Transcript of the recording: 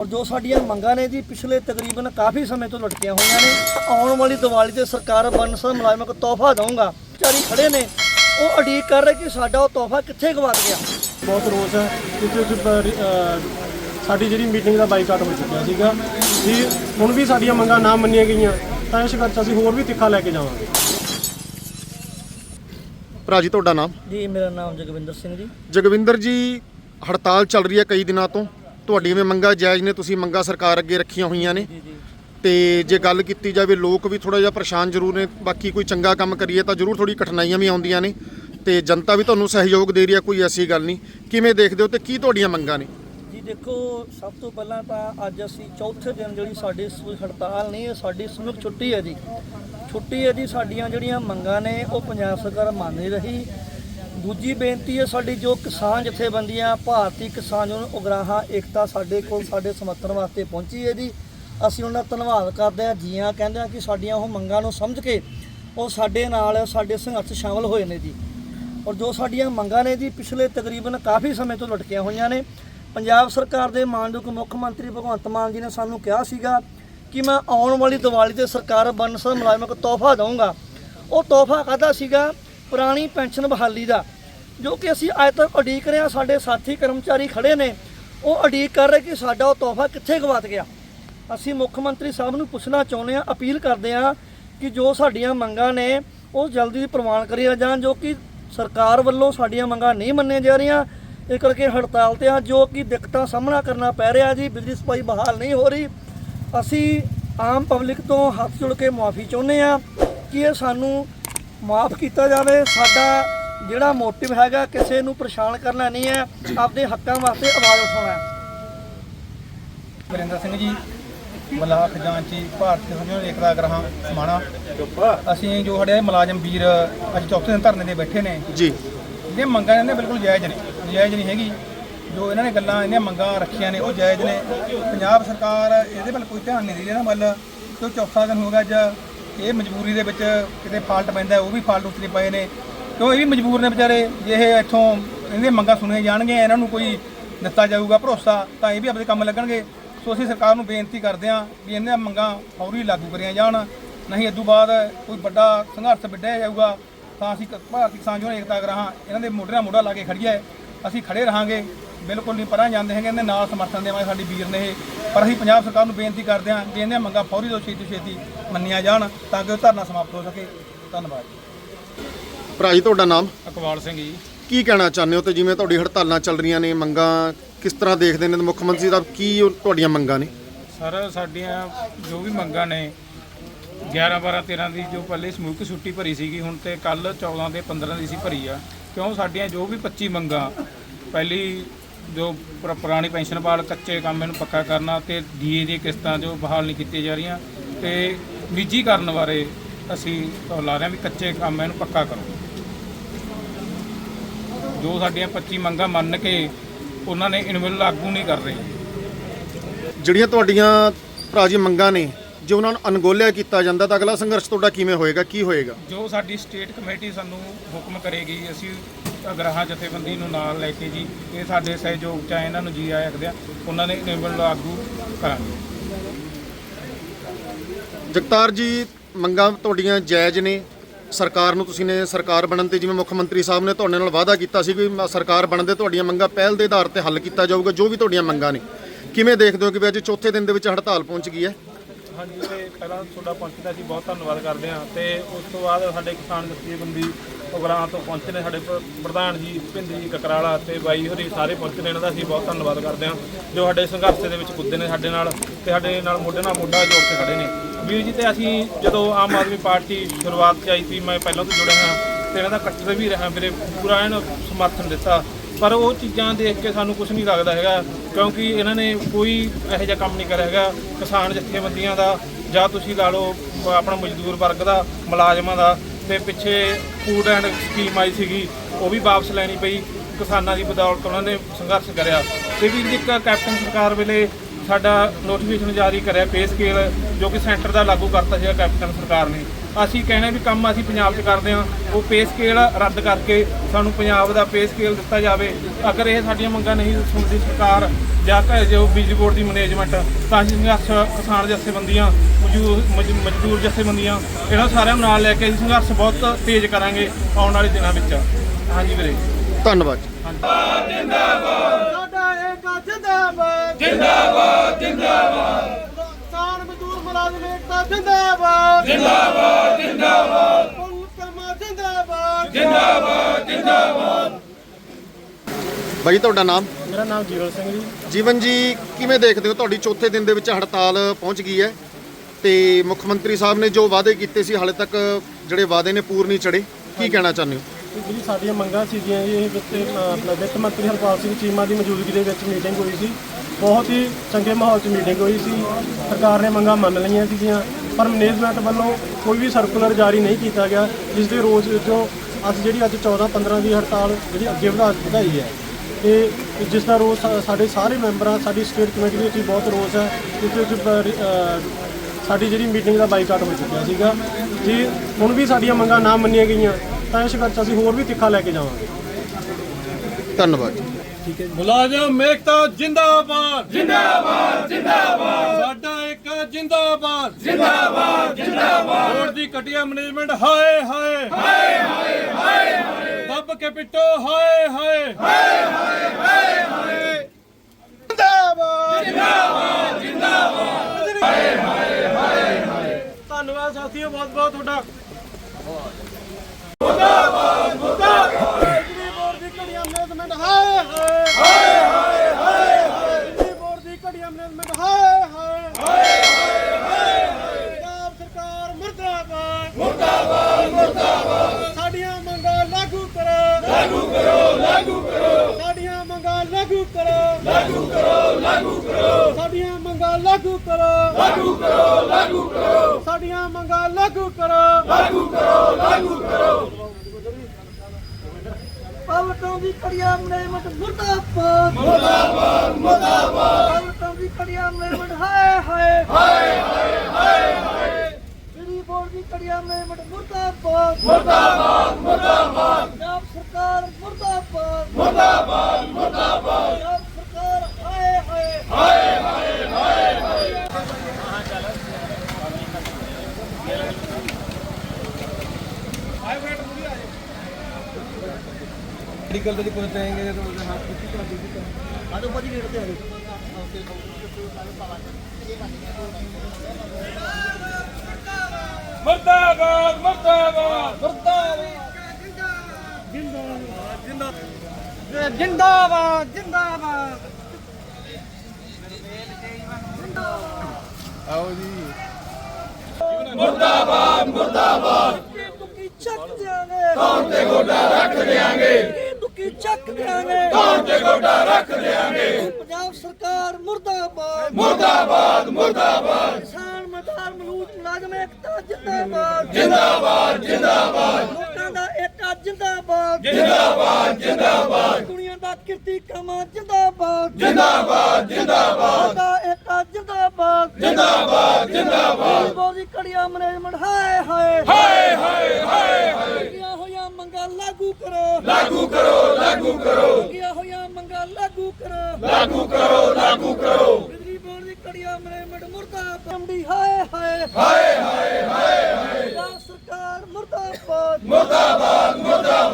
ਔਰ ਜੋ ਸਾਡੀਆਂ ਮੰਗਾਂ ਨੇ ਜੀ ਪਿਛਲੇ ਤਕਰੀਬਨ ਕਾਫੀ ਸਮੇਂ ਤੋਂ ਲਟਕੀਆਂ ਹੋਈਆਂ ਨੇ ਆਉਣ ਵਾਲੀ ਦੀਵਾਲੀ ਤੇ ਸਰਕਾਰ ਬਨਸਰ ਮੁਲਾਜ਼ਮਾਂ ਕੋ ਤੋਹਫਾ ਦਊਂਗਾ। ਚਾਰੀ ਖੜੇ ਨੇ ਉਹ ਉਡੀਕ ਕਰ ਰਹੇ ਕਿ ਸਾਡਾ ਉਹ ਤੋਹਫਾ ਕਿੱਥੇ ਗਵਾਚ ਗਿਆ। ਬਹੁਤ ਰੋਸ ਹੈ ਕਿਉਂਕਿ ਸਾਡੀ ਜਿਹੜੀ ਮੀਟਿੰਗ ਦਾ ਬਾਈਕਾਟ ਹੋ ਚੁੱਕਿਆ ਸੀਗਾ ਜੀ ਹੁਣ ਵੀ ਸਾਡੀਆਂ ਮੰਗਾਂ ਨਾ ਮੰਨੀਆਂ ਗਈਆਂ ਤਾਂ ਇਸ ਕਰਕੇ ਅਸੀਂ ਹੋਰ ਵੀ ਤਿੱਖਾ ਲੈ ਕੇ ਜਾਵਾਂਗੇ। ਭਰਾ ਜੀ ਤੁਹਾਡਾ ਨਾਮ? ਜੀ ਮੇਰਾ ਨਾਮ ਜਗਵਿੰਦਰ ਸਿੰਘ ਜੀ। ਜਗਵਿੰਦਰ ਜੀ ਹੜਤਾਲ ਚੱਲ ਰਹੀ ਹੈ ਕਈ ਦਿਨਾਂ ਤੋਂ। ਤੁਹਾਡੀਆਂ ਵੀ ਮੰਗਾਂ ਜਾਇਜ਼ ਨੇ ਤੁਸੀਂ ਮੰਗਾਂ ਸਰਕਾਰ ਅੱਗੇ ਰੱਖੀਆਂ ਹੋਈਆਂ ਨੇ। ਤੇ ਜੇ ਗੱਲ ਕੀਤੀ ਜਾਵੇ ਲੋਕ ਵੀ ਥੋੜਾ ਜਿਹਾ ਪਰੇਸ਼ਾਨ ਜ਼ਰੂਰ ਨੇ। ਬਾਕੀ ਕੋਈ ਚੰਗਾ ਕੰਮ ਕਰੀਏ ਤਾਂ ਜ਼ਰੂਰ ਥੋੜੀ ਕਠਿਨਾਈਆਂ ਵੀ ਆਉਂਦੀਆਂ ਨੇ। ਤੇ ਜਨਤਾ ਵੀ ਤੁਹਾਨੂੰ ਸਹਿਯੋਗ ਦੇ ਰਹੀ ਹੈ ਕੋਈ ਐਸੀ ਗੱਲ ਨਹੀਂ। ਕਿਵੇਂ ਦੇਖਦੇ ਹੋ ਤੇ ਕੀ ਤੁਹਾਡੀਆਂ ਮੰਗਾਂ ਨੇ? ਜੀ ਦੇਖੋ ਸਭ ਤੋਂ ਪਹਿਲਾਂ ਤਾਂ ਅੱਜ ਅਸੀਂ ਚੌਥੇ ਦਿਨ ਜਿਹੜੀ ਸਾਡੀ ਹੜਤਾਲ ਨਹੀਂ ਹੈ ਸਾਡੀ ਸਮੂਹਿਕ ਛੁੱਟੀ ਹੈ ਜੀ। ਛੁੱਟੀ ਹੈ ਜੀ ਸਾਡੀਆਂ ਜਿਹੜੀਆਂ ਮੰਗਾਂ ਨੇ ਉਹ ਪੰਜਾਬ ਸਰਕਾਰ ਮੰਨ ਨਹੀਂ ਰਹੀ। ਦੂਜੀ ਬੇਨਤੀ ਹੈ ਸਾਡੀ ਜੋ ਕਿਸਾਨ ਜਥੇਬੰਦੀਆਂ, ਭਾਰਤੀ ਕਿਸਾਨ ਯੂਨੀਅਨ, ਉਗਰਾਹਾਂ, ਏਕਤਾ ਸਾਡੇ ਕੋਲ ਸਾਡੇ ਸਮਰਥਨ ਵਾਸਤੇ ਪਹੁੰਚੀ ਹੈ ਜੀ। ਅਸੀਂ ਉਹਨਾਂ ਦਾ ਧੰਨਵਾਦ ਕਰਦੇ ਹਾਂ ਜੀਆਂ ਕਹਿੰਦੇ ਹਾਂ ਕਿ ਸਾਡੀਆਂ ਉਹ ਮੰਗਾਂ ਨੂੰ ਸਮਝ ਕੇ ਉਹ ਸਾਡੇ ਨਾਲ, ਸਾਡੇ ਸੰਘਰਸ਼ 'ਚ ਸ਼ਾਮਲ ਹੋਏ ਨੇ ਜੀ। ਔਰ ਜੋ ਸਾਡੀਆਂ ਮੰਗਾਂ ਨੇ ਜੀ, ਪਿਛਲੇ ਤਕਰੀਬਨ ਕਾਫੀ ਸਮੇਂ ਤੋਂ ਲਟਕੀਆਂ ਹੋਈਆਂ ਨੇ। ਪੰਜਾਬ ਸਰਕਾਰ ਦੇ ਮਾਨਯੋਗ ਮੁੱਖ ਮੰਤਰੀ ਭਗਵੰਤ ਮਾਨ ਜੀ ਨੇ ਸਾਨੂੰ ਕਿਹਾ ਸੀਗਾ ਕਿ ਮੈਂ ਆਉਣ ਵਾਲੀ ਦੀਵਾਲੀ ਤੇ ਸਰਕਾਰ ਬਨਸਰ ਮੁਲਾਜ਼ਮਾਂ ਕੋ ਤੋਹਫਾ ਦਊਂਗਾ। ਉਹ ਤੋਹਫਾ ਕਾਹਦਾ ਸੀਗਾ? ਪੁਰਾਣੀ ਪੈਨਸ਼ਨ ਬਹਾਲੀ ਦਾ, ਜੋ ਕਿ ਅਸੀਂ ਅੱਜ ਤੱਕ ਉਡੀਕ ਰਹੇ ਹਾਂ, ਸਾਡੇ ਸਾਥੀ ਕਰਮਚਾਰੀ ਖੜੇ ਨੇ, ਉਹ ਉਡੀਕ ਕਰ ਰਹੇ ਕਿ ਸਾਡਾ ਉਹ ਤੋਹਫਾ ਕਿੱਥੇ ਗਵਾਤ ਗਿਆ। ਅਸੀਂ ਮੁੱਖ ਮੰਤਰੀ ਸਾਹਿਬ ਨੂੰ ਪੁੱਛਣਾ ਚਾਹੁੰਦੇ ਹਾਂ, ਅਪੀਲ ਕਰਦੇ ਹਾਂ ਕਿ ਜੋ ਸਾਡੀਆਂ ਮੰਗਾਂ ਨੇ, ਉਹ ਜਲਦੀ ਪ੍ਰਵਾਨ ਕਰੀਆਂ ਜਾਣ, ਜੋ ਕਿ ਸਰਕਾਰ ਵੱਲੋਂ ਸਾਡੀਆਂ ਮੰਗਾਂ ਨਹੀਂ ਮੰਨੀਆਂ ਜਾ ਰਹੀਆਂ। ਇਸ ਕਰਕੇ ਹੜਤਾਲ ਤੇ ਆ ਜੋ ਕਿ ਦਿੱਕਤਾਂ ਸਾਹਮਣਾ ਕਰਨਾ ਪੈ ਰਿਹਾ ਜੀ, ਬਿਜਲੀ ਸਪਲਾਈ ਬਹਾਲ ਨਹੀਂ ਹੋ ਰਹੀ, ਅਸੀਂ ਆਮ ਪਬਲਿਕ ਤੋਂ ਹੱਥ ਜੋੜ ਕੇ ਮੁਆਫੀ ਚਾਹੁੰਦੇ ਆ ਕਿ ਇਹ ਸਾਨੂੰ ਮਾਫ ਕੀਤਾ ਜਾਵੇ ਸਾਡਾ ਜਿਹੜਾ ਮੋਟਿਵ ਹੈਗਾ ਕਿਸੇ ਨੂੰ ਪਰੇਸ਼ਾਨ ਕਰਨਾ ਨਹੀਂ ਹੈ। ਆਪਦੇ ਹੱਕਾਂ ਵਾਸਤੇ ਆਵਾਜ਼ ਉਠਾਉਣਾ ਹੈ। ਵਰਿੰਦਰ ਸਿੰਘ ਜੀ ਮਲਾਕ ਜਾਂਚੀ ਭਾਰਤੀ ਸੰਯੋਜਨ ਏਕਤਾ ਗ੍ਰਹਾਂ ਸਮਾਣਾ। ਅਸੀਂ ਜੋ ਸਾਡੇ ਮੁਲਾਜ਼ਮ ਵੀਰ ਅੱਜ ਚੌਥੇ ਦਿਨ ਧਰਨੇ ਦੇ ਬੈਠੇ ਨੇ। ਜੀ। ਇਹ ਮੰਗਾਂ ਇਹਨਾਂ ਦੀਆਂ ਬਿਲਕੁਲ ਜਾਇਜ਼ ਨੇ। ਜਾਇਜ਼ ਨਹੀਂ ਹੈਗੀ। ਜੋ ਇਹਨਾਂ ਨੇ ਗੱਲਾਂ ਇਹਦੀਆਂ ਮੰਗਾਂ ਰੱਖੀਆਂ ਨੇ ਉਹ ਜਾਇਜ਼ ਨੇ। ਪੰਜਾਬ ਸਰਕਾਰ ਇਹਦੇ ਵੱਲ ਕੋਈ ਧਿਆਨ ਨਹੀਂ ਦੇ ਰਹੀ ਇਹਨਾਂ ਵੱਲ। ਕਿਉਂ ਚੌਥਾ ਦਿਨ ਹੋ ਗਿਆ ਅੱਜ ਇਹ ਮਜਬੂਰੀ ਦੇ ਵਿੱਚ ਕਿਤੇ ਫਾਲਟ ਪੈਂਦਾ ਉਹ ਵੀ ਫਾਲਟ ਉਤਰੇ ਪਏ ਨੇ। ਕਿਉਂ ਇਹ ਵੀ ਮਜਬੂਰ ਨੇ ਵਿਚਾਰੇ, ਜੇ ਇਹ ਇੱਥੋਂ ਇਹਦੀਆਂ ਮੰਗਾਂ ਸੁਣੀਆਂ ਜਾਣਗੀਆਂ, ਇਹਨਾਂ ਨੂੰ ਕੋਈ ਦਿੱਤਾ ਜਾਊਗਾ ਭਰੋਸਾ, ਤਾਂ ਇਹ ਵੀ ਆਪਣੇ ਕੰਮ ਲੱਗਣਗੇ। ਸੋ ਅਸੀਂ ਸਰਕਾਰ ਨੂੰ ਬੇਨਤੀ ਕਰਦੇ ਹਾਂ ਵੀ ਇਹਨਾਂ ਮੰਗਾਂ ਫੌਰੀ ਲਾਗੂ ਕਰੀਆਂ ਜਾਣ। ਨਹੀਂ ਇਦੋਂ ਬਾਅਦ ਕੋਈ ਵੱਡਾ ਸੰਘਰਸ਼ ਵਿੱਢਿਆ ਜਾਊਗਾ, ਤਾਂ ਅਸੀਂ ਕ- ਭਾਰਤੀ ਕਿਸਾਨ ਯੂਨੀਅਨ ਏਕਤਾ ਕਰਾਂ ਇਹਨਾਂ ਦੇ ਮੋਢੇ ਨਾਲ ਮੋਢਾ ਲਾ ਕੇ ਖੜੀਏ ਅਸੀਂ ਖੜੇ ਰਹਾਂਗੇ। ਬਿਲਕੁਲ ਨਹੀਂ ਪਰਾਂ ਜਾਂਦੇ ਹੈਗੇ ਇਹਦੇ ਨਾਲ ਸਮਰਥਨ ਦੇਵਾਂਗੇ ਸਾਡੀ ਵੀਰ ਨੇ ਇਹ। ਪਰ ਅਸੀਂ ਪੰਜਾਬ ਸਰਕਾਰ ਨੂੰ ਬੇਨਤੀ ਕਰਦੇ ਹਾਂ ਵੀ ਇਹਨਾਂ ਮੰਗਾਂ ਫੌਰੀ ਤੋਂ ਛੇਤੀ ਛੇਤੀ ਮੰਨੀਆਂ ਜਾਣ ਤਾਂ ਕਿ ਉਹ ਧਰਨਾ ਸਮਾਪਤ ਹੋ ਸਕੇ। ਧੰਨਵਾਦ। ਭਰਾ ਜੀ ਤੁਹਾਡਾ ਨਾਮ? ਅਕਵਾਲ ਸਿੰਘ ਜੀ। ਕੀ ਕਹਿਣਾ ਚਾਹੁੰਦੇ ਹੋ ਤੇ ਜਿਵੇਂ ਤੁਹਾਡੀ ਹੜਤਾਲਾਂ ਚੱਲ ਰਹੀਆਂ ਨੇ ਮੰਗਾਂ ਕਿਸ ਤਰ੍ਹਾਂ ਦੇਖਦੇ ਨੇ ਤੇ ਮੁੱਖ ਮੰਤਰੀ ਸਾਹਿਬ ਕੀ ਉਹ ਤੁਹਾਡੀਆਂ ਮੰਗਾਂ ਨੇ? ਸਰ ਸਾਡੀਆਂ ਜੋ ਵੀ ਮੰਗਾਂ ਨੇ 11 12 13 ਦੀ ਜੋ ਪਹਿਲੇ ਸਮੂਹਿਕ ਛੁੱਟੀ ਭਰੀ ਸੀਗੀ ਹੁਣ ਤੇ ਕੱਲ 14 ਤੇ 15 ਦੀ ਸੀ ਭਰੀ ਆ। ਕਿਉਂ ਸਾਡੀਆਂ ਜੋ ਵੀ 25 ਮੰਗਾਂ ਪਹਿਲੀ ਜੋ ਪੁਰ- ਪੁਰਾਣੀ ਪੈਨਸ਼ਨ ਬਹਾਲ ਕੱਚੇ ਕੰਮ ਨੂੰ ਪੱਕਾ ਕਰਨਾ ਤੇ ਡੀਏ ਦੀਆਂ ਕਿਸ਼ਤਾਂ ਜੋ ਬਹਾਲ ਨਹੀਂ ਕੀਤੀਆਂ ਜਾ ਰਹੀਆਂ ਤੇ ਨਿੱਜੀ ਕਰਨ ਬਾਰੇ ਅਸੀਂ ਉਹ ਲਾ ਰਹੇ ਹਾਂ ਵੀ ਕੱਚੇ ਕੰਮ ਇਹਨੂੰ ਪੱਕਾ ਕਰੋ। ਜੋ ਸਾਡੀਆਂ 25 ਮੰਗਾਂ ਮੰਨ ਕੇ ਉਹਨਾਂ ਨੇ ਇਨਵਲ ਲਾਗੂ ਨਹੀਂ ਕਰ ਰਹੇ। ਜਿਹੜੀਆਂ ਤੁਹਾਡੀਆਂ ਭਰਾ ਜੀ ਮੰਗਾਂ ਨੇ ਜੇ ਉਹਨਾਂ ਨੂੰ ਅਣਗੌਲਿਆ ਕੀਤਾ ਜਾਂਦਾ ਤਾਂ ਅਗਲਾ ਸੰਘਰਸ਼ ਤੁਹਾਡਾ ਕਿਵੇਂ ਹੋਏਗਾ? ਕੀ ਹੋਏਗਾ? ਜੋ ਸਾਡੀ ਸਟੇਟ ਕਮੇਟੀ ਸਾਨੂੰ ਹੁਕਮ ਕਰੇਗੀ ਅਸੀਂ ਅਗਰਾਹਾਂ ਜਥੇਬੰਦੀ ਨੂੰ ਨਾਲ ਲੈ ਕੇ ਜੀ ਇਹ ਸਾਡੇ ਸਹਿਯੋਗ ਚ ਆ ਇਹਨਾਂ ਨੂੰ ਜੀ ਆਇਆ ਆਖਦੇ ਆ ਉਹਨਾਂ ਨੇ ਨਿਰਮਲ ਲਾਗੂ ਕਰਾਂਗੇ। ਜਗਤਾਰ ਜੀ ਮੰਗਾਂ ਤੁਹਾਡੀਆਂ ਜਾਇਜ਼ ਨੇ। ਸਰਕਾਰ ਨੂੰ ਤੁਸੀਂ ਨੇ ਸਰਕਾਰ ਬਣਨ ਤੇ ਜਿਵੇਂ ਮੁੱਖ ਮੰਤਰੀ ਸਾਹਿਬ ਨੇ ਤੁਹਾਡੇ ਨਾਲ ਵਾਅਦਾ ਕੀਤਾ ਸੀ ਕਿ ਸਰਕਾਰ ਬਣਨ ਦੇ ਤੁਹਾਡੀਆਂ ਮੰਗਾਂ ਪਹਿਲ ਦੇ ਆਧਾਰ ਤੇ ਹੱਲ ਕੀਤਾ ਜਾਊਗਾ ਜੋ ਵੀ ਤੁਹਾਡੀਆਂ ਮੰਗਾਂ ਨੇ। ਕਿਵੇਂ ਦੇਖਦੇ ਹੋ ਕਿ ਵੀ ਅੱਜ ਚੌਥੇ ਦਿਨ ਦੇ ਵਿੱਚ ਹੜਤਾਲ ਪਹੁੰਚ ਗਈ ਹੈ? ਹਾਂਜੀ ਤੇ ਪਹਿਲਾਂ ਤੁਹਾਡਾ ਪਹੁੰਚਣ ਦਾ ਅਸੀਂ ਬਹੁਤ ਧੰਨਵਾਦ ਕਰਦੇ ਹਾਂ। ਤੇ ਉਸ ਤੋਂ ਬਾਅਦ ਸਾਡੇ ਕਿਸਾਨ ਜਥੇਬੰਦੀ ਉਗਰਾਂ ਤੋਂ ਪਹੁੰਚੇ ਨੇ। ਸਾਡੇ ਪ, ਪ੍ਰਧਾਨ ਜੀ ਭਿੰਦਰ ਜੀ, ਕਕਰਾਲਾ ਤੇ ਬਾਈ ਹੋਰੀ ਸਾਰੇ ਪਹੁੰਚੇ ਨੇ। ਇਹਨਾਂ ਦਾ ਅਸੀਂ ਬਹੁਤ ਧੰਨਵਾਦ ਕਰਦੇ ਹਾਂ, ਜੋ ਸਾਡੇ ਸੰਘਰਸ਼ ਦੇ ਵਿੱਚ ਕੁੱਦੇ ਨੇ ਸਾਡੇ ਨਾਲ ਤੇ ਸਾਡੇ ਨਾਲ ਮੋਢੇ ਨਾਲ ਮੋਢਾ ਜੋੜ ਕੇ ਖੜੇ ਨੇ। ਵੀਰ ਜੀ, ਤੇ ਅਸੀਂ ਜਦੋਂ ਆਮ ਆਦਮੀ ਪਾਰਟੀ ਸ਼ੁਰੂਆਤ 'ਚ ਆਈ ਸੀ, ਮੈਂ ਪਹਿਲਾਂ ਤੋਂ ਜੁੜਿਆ ਹਾਂ ਤੇ ਇਹਨਾਂ ਦਾ ਕੱਟੜ ਵੀ ਰਿਹਾ, ਮੇਰੇ ਪੂਰਾ ਇਹਨਾਂ ਸਮਰਥਨ ਦਿੱਤਾ। ਪਰ ਉਹ ਚੀਜ਼ਾਂ ਦੇਖ ਕੇ ਸਾਨੂੰ ਕੁਝ ਨਹੀਂ ਲੱਗਦਾ ਹੈਗਾ, ਕਿਉਂਕਿ ਇਹਨਾਂ ਨੇ ਕੋਈ ਇਹੋ ਜਿਹਾ ਕੰਮ ਨਹੀਂ ਕਰਿਆ ਹੈਗਾ। ਕਿਸਾਨ ਜਥੇਬੰਦੀਆਂ ਦਾ ਜਾਂ ਤੁਸੀਂ ਲਾ ਲਓ ਮ- ਆਪਣਾ ਮਜ਼ਦੂਰ ਵਰਗ ਦਾ, ਮੁਲਾਜ਼ਮਾਂ ਦਾ ਤੇ ਪਿੱਛੇ ਫੂਡ ਐਂਡ ਸਕੀਮ ਆਈ ਸੀਗੀ, ਉਹ ਵੀ ਵਾਪਸ ਲੈਣੀ ਪਈ। ਕਿਸਾਨਾਂ ਦੀ ਬਦੌਲਤ ਉਹਨਾਂ ਨੇ ਸੰਘਰਸ਼ ਕਰਿਆ। ਤੇ ਵੀ ਇੱਕ ਕੈਪਟਨ ਸਰਕਾਰ ਵੇਲੇ ਸਾਡਾ ਨੋਟੀਫਿਕੇਸ਼ਨ ਜਾਰੀ ਕਰਿਆ ਪੇ ਸਕੇਲ ਜੋ ਕਿ ਸੈਂਟਰ ਦਾ ਲਾਗੂ ਕਰਤਾ ਸੀਗਾ ਕੈਪਟਨ ਸਰਕਾਰ ਨੇ। ਅਸੀਂ ਕਹਿੰਦੇ ਵੀ ਕੰਮ ਅਸੀਂ ਪੰਜਾਬ 'ਚ ਕਰਦੇ ਹਾਂ। ਉਹ ਪੇ ਸਕੇਲ ਰੱਦ ਕਰਕੇ ਸਾਨੂੰ ਪੰਜਾਬ ਦਾ ਪੇ ਸਕੇਲ ਦਿੱਤਾ ਜਾਵੇ। ਅਗਰ ਇਹ ਸਾਡੀਆਂ ਮੰਗਾਂ ਨਹੀਂ ਸੁਣਦੀ ਸਰਕਾਰ ਜਾਂ ਤਾਂ ਜੋ ਬਿਜਲੀ ਬੋਰਡ ਦੀ ਮੈਨੇਜਮੈਂਟ ਤਾਂ ਅਸੀਂ ਸੰਘਰਸ਼ ਕਿਸਾਨ ਜਥੇਬੰਦੀਆਂ ਮਜ਼ਦੂਰ ਮਜ਼- ਮਜ਼ਦੂਰ ਜਥੇਬੰਦੀਆਂ ਇਹਨਾਂ ਸਾਰਿਆਂ ਨੂੰ ਨਾਲ ਲੈ ਕੇ ਅਸੀਂ ਸੰਘਰਸ਼ ਬਹੁਤ ਤੇਜ਼ ਕਰਾਂਗੇ ਆਉਣ ਵਾਲੇ ਦਿਨਾਂ ਵਿੱਚ। ਹਾਂਜੀ ਵੀਰੇ। ਧੰਨਵਾਦ। ਜਿੰਦਾਬਾਦ ਜਿੰਦਾਬਾਦ। ਜਿੰਦਾਬਾਦ। ਮਜ਼ਦੂਰ ਮੁਲਾਜ਼ਮ ਏਕਤਾ ਜਿੰਦਾਬਾਦ। ਜਿੰਦਾਬਾਦ। ਜਿੰਦਾਬਾਦ ਕਰਮਾ ਜਿੰਦਾਬਾਦ। ਬਾਈ ਤੁਹਾਡਾ ਨਾਮ? ਮੇਰਾ ਨਾਮ ਜੀਵਨ ਸਿੰਘ ਜੀ। ਜੀਵਨ ਜੀ ਕਿਵੇਂ ਦੇਖਦੇ ਹੋ? ਤੁਹਾਡੀ ਚੌਥੇ ਦਿਨ ਦੇ ਵਿੱਚ ਹੜਤਾਲ ਪਹੁੰਚ ਗਈ ਹੈ ਤੇ ਮੁੱਖ ਮੰਤਰੀ ਸਾਹਿਬ ਨੇ ਜੋ ਵਾਅਦੇ ਕੀਤੇ ਸੀ ਹਾਲੇ ਤੱਕ ਜਿਹੜੇ ਵਾਅਦੇ ਨੇ ਪੂਰ ਨਹੀਂ ਚੜੇ ਕੀ ਕਹਿਣਾ ਚਾਹੁੰਦੇ ਹੋ? ਜਿਹੜੀ ਸਾਡੀਆਂ ਮੰਗਾਂ ਸੀਗੀਆਂ ਜੀ ਇਹ ਵਿੱਚ ਅ, ਆਪਣਾ ਵਿੱਤ ਮੰਤਰੀ ਹਰਪਾਲ ਸਿੰਘ ਚੀਮਾ ਦੀ ਮੌਜੂਦਗੀ ਦੇ ਵਿੱਚ ਮੀਟਿੰਗ ਹੋਈ ਸੀ। ਬਹੁਤ ਹੀ ਚੰਗੇ ਮਾਹੌਲ 'ਚ ਮੀਟਿੰਗ ਹੋਈ ਸੀ। ਸਰਕਾਰ ਨੇ ਮੰਗਾਂ ਮੰਨ ਲਈਆਂ ਸੀਗੀਆਂ, ਪਰ ਮੈਨੇਜਮੈਂਟ ਵੱਲੋਂ ਕੋਈ ਵੀ ਸਰਕੂਲਰ ਜਾਰੀ ਨਹੀਂ ਕੀਤਾ ਗਿਆ, ਜਿਸ ਦੇ ਰੋਜ਼ ਵਿੱਚੋਂ ਅੱਜ ਜਿਹੜੀ ਅੱਜ 14 15 ਦੀ ਹੜਤਾਲ ਜਿਹੜੀ ਅੱਗੇ ਵਧਾ ਵਧਾਈ ਹੈ, ਤੇ ਜਿਸ ਦਾ ਰੋਸ ਸਾਡੇ ਸਾਰੇ ਮੈਂਬਰਾਂ, ਸਾਡੀ ਸਟੇਟ ਕਮੇਟੀ ਦੇ ਵਿੱਚ ਵੀ ਬਹੁਤ ਰੋਸ ਹੈ ਇਸ ਵਿੱਚ ਸਾਡੀ ਜਿਹੜੀ ਮੀਟਿੰਗ ਦਾ ਬਾਈਕਾਟ ਹੋ ਚੁੱਕਿਆ ਸੀਗਾ। ਜੇ ਹੁਣ ਵੀ ਸਾਡੀਆਂ ਮੰਗਾਂ ਨਾ ਮੰਨੀਆਂ ਗਈਆਂ, ਤਾਂ ਇਸ ਵਿੱਚ ਅਸੀਂ ਹੋਰ ਵੀ ਤਿੱਖਾ ਲੈ ਕੇ ਜਾਵਾਂਗੇ। ਧੰਨਵਾਦ ਜੀ। ਮੁਲਾਜ਼ਮ ਏਕਤਾ ਜਿੰਦਾਬਾਦ। ਜਿੰਦਾਬਾਦ ਜਿੰਦਾਬਾਦ। ਸਾਡਾ ਇੱਕ ਜਿੰਦਾਬਾਦ। ਜਿੰਦਾਬਾਦ ਜਿੰਦਾਬਾਦ। ਬੋਰਡ ਦੀ ਘਟੀਆ ਮੈਨੇਜਮੈਂਟ ਹਾਏ ਹਾਏ। ਹਾਏ ਹਾਏ ਹਾਏ ਦੱਬ ਕੇ ਪਿੱਟੋ ਹਾਏ ਹਾਏ। ਧੰਨਵਾਦ ਸਾਥੀਓ ਬਹੁਤ ਬਹੁਤ ਤੁਹਾਡਾ ਬਿਜਲੀ ਬੋਰਡ ਦੀ ਘੜੀਆਂ ਮੈਨੇਜਮੈਂਟ ਹਾਏ ਹਾਏ ਹਾਏ ਹਾਏ ਹਾਏ ਬਿਜਲੀ ਬੋਰਡ ਦੀ ਘੜੀਆਂ ਮੈਨੇਜਮੈਂਟ ਹਾਏ ਹਾਏ ਹਾਏ ਹਾਏ ਪੰਜਾਬ ਸਰਕਾਰ ਮੁਰਦਾਬਾਦ ਮੁਰਦਾਬਾਦ ਮੁਰਦਾਬਾਦ ਸਾਡੀਆਂ ਮੰਗਾਂ ਲਾਗੂ ਕਰੋ ਲਾਗੂ ਕਰੋ ਲਾਗੂ ਕਰੋ ਸਾਡੀਆਂ ਮੰਗਾਂ ਲਾਗੂ ਕਰੋ ਲਾਗੂ ਕਰੋ ਲਾਗੂ ਕਰੋ ਸਾਡੀਆਂ ਮੰਗਾਂ ਲਾਗੂ ਕਰੋ। ਲਾਗੂ ਕਰੋ ਲਾਗੂ ਕਰੋ। ਸਾਡੀਆਂ ਮੰਗਾਂ ਲਾਗੂ ਕਰੋ। ਪਲਟੋਂ ਦੀ ਕੜੀਆ ਮੈਨੇਜਮੈਂਟ ਮੁਰਦਾਬਾਦ। ਮੁਰਦਾਬਾਦ ਮੁਰਦਾਬਾਦ। ਪਲਟੋਂ ਦੀ ਕੜੀਆ ਮੈਨੇਜਮੈਂਟ ਹਾਏ ਹਾਏ। ਹਾਏ ਹਾਏ ਹਾਏ ਹਾਏ। ਬਿਜਲੀ ਬੋਰਡ ਦੀ ਕੜੀਆ ਮੈਨੇਜਮੈਂਟ ਮੁਰਦਾਬਾਦ। ਮੁਰਦਾਬਾਦ ਮੁਰਦਾਬਾਦ। ਪੰਜਾਬ ਸਰਕਾਰ ਮੁਰਦਾਬਾਦ। ਮੁਰਦਾਬਾਦ ਮੁਰਦਾਬਾਦ ਪੰਜਾਬ ਸਰਕਾਰ ਹਾਏ ਹਾਏ मेडिकल के लिए पहुंच जाएंगे तो उधर हाथ किसी का किसी का ਆਜੋ ਭਾਜੀ ਗੇਟ ਤੇ ਆਜੋ ਮਰਦਾਬਾਦ ਮਰਦਾਬਾਦ ਜਿੰਦਾਬਾਦ ਜਿੰਦਾਬਾਦ ਦੁੱਕੀ ਚੱਕ ਦਿਆਂਗੇ ਕੌਣ ਤੇ ਗੋਡਾ ਰੱਖ ਦਿਆਂਗੇ ਦੁੱਕੀ ਚੱਕ ਦਿਆਂਗੇ। ਕੌਣ ਤੇ ਗੋਡਾ ਰੱਖ ਦਿਆਂਗੇ। ਪੰਜਾਬ ਸਰਕਾਰ ਮੁਰਦਾਬਾਦ। ਮੁਰਦਾਬਾਦ ਮੁਰਦਾਬਾਦ। ਕਿਸਾਨ ਮਜ਼ਦੂਰ ਮਲੂਕ ਮੁਲਾਜ਼ਮ ਏਕਤਾ ਜਿੰਦਾਬਾਦ। ਜਿੰਦਾਬਾਦ ਜਿੰਦਾਬਾਦ। ਲੋਕਾਂ ਦਾ ਏਕਾ ਜਿੰਦਾਬਾਦ। ਜਿੰਦਾਬਾਦ ਜਿੰਦਾਬਾਦ। ਦੁਨੀਆ ਦਾ ਕਿਰਤੀ ਕਮਾ ਜਿੰਦਾਬਾਦ। ਜਿੰਦਾਬਾਦ ਜਿੰਦਾਬਾਦ। ਦਾ ਏਕਾ ਜਿੰਦਾਬਾਦ। ਜਿੰਦਾਬਾਦ ਜਿੰਦਾਬਾਦ। ਬੋਲੀ ਕੜੀਆ ਮੈਨੇਜਮੈਂਟ ਹਾਏ ਹਾਏ। ਹਾਏ ਹਾਏ ਹਾਏ ਹੋਈਆਂ ਮੰਗਾਂ ਲਾਗੂ ਕਰੋ। ਲਾਗੂ ਲਾਗੂ ਕਰੋ। ਹੋਈਆਂ ਮੰਗਾਂ ਲਾਗੂ ਕਰੋ। ਲਾਗੂ ਕਰੋ ਲਾਗੂ ਕਰੋ। ਬਿਜਲੀ ਬੋਰਡ ਦੀ ਕੜੀਆ ਮੈਨੇਜਮੈਂਟ ਮੁਰਦਾਬਾਦ। ਐਮਡੀ ਹਾਏ ਹਾਏ। ਹਾਏ ਹਾਏ ਹਾਏ ਸਰਕਾਰ ਮੁਰਦਾਬਾਦ। ਮੁਰਦਾਬਾਦ ਮੁਰਦਾਬਾਦ।